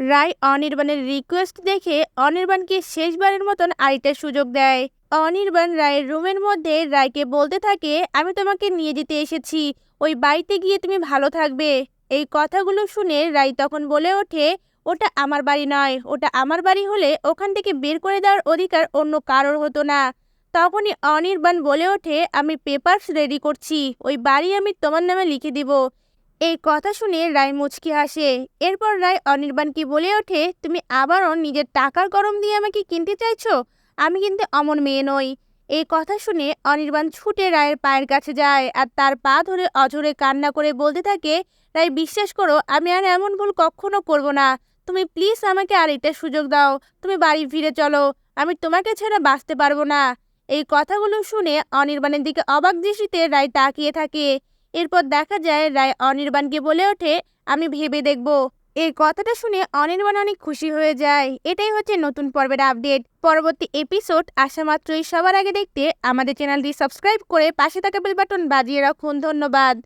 রায় অনির্বাণের request দেখে অনির্বাণকে শেষবারের মতন আরেকটা সুযোগ দেয়। অনির্বাণ রায়ের রুমের মধ্যে রায়কে বলতে থাকে, আমি তোমাকে নিয়ে যেতে এসেছি। ওই বাড়িতে গিয়ে তুমি ভালো থাকবে। এই কথাগুলো শুনে রায় তখন বলে ওঠে, ওটা আমার বাড়ি নয়। ওটা আমার বাড়ি হলে ওখান থেকে বের করে দেওয়ার অধিকার অন্য কারোর হতো না। তখনই অনির্বাণ বলে ওঠে, আমি পেপারস রেডি করছি। ওই বাড়ি আমি তোমার নামে লিখে দিব। এই কথা শুনে রায় মুচকি হাসে। এরপর রায় অনির্বাণকে বলে ওঠে, তুমি আবারও নিজের টাকার গরম দিয়ে আমাকে কিনতে চাইছো? আমি কিন্তু অমন মেয়ে নই। এই কথা শুনে অনির্বাণ ছুটে রায়ের পায়ের কাছে যায় আর তার পা ধরে অঝরে কান্না করে বলতে থাকে, রায়, বিশ্বাস করো, আমি আর এমন ভুল কখনো করব না। তুমি প্লিজ আমাকে আর এটা সুযোগ দাও। তুমি বাড়ি ফিরে চলো। আমি তোমাকে ছাড়া বাঁচতে পারব না। এই কথাগুলো শুনে অনির্বাণের দিকে অবাক দৃষ্টিতে রায় তাকিয়ে থাকে। এরপর দেখা যায়, রায় অনির্বাণকে বলে ওঠে, আমি ভেবে দেখব। এই কথাটা শুনে অনির্বাণ অনেক খুশি হয়ে যায়। এটাই হচ্ছে নতুন পর্বের আপডেট। পরবর্তী এপিসোড আসা মাত্রই সবার আগে দেখতে আমাদের চ্যানেলটি সাবস্ক্রাইব করে পাশে থাকা বেল বাটন বাজিয়ে রাখুন। ধন্যবাদ।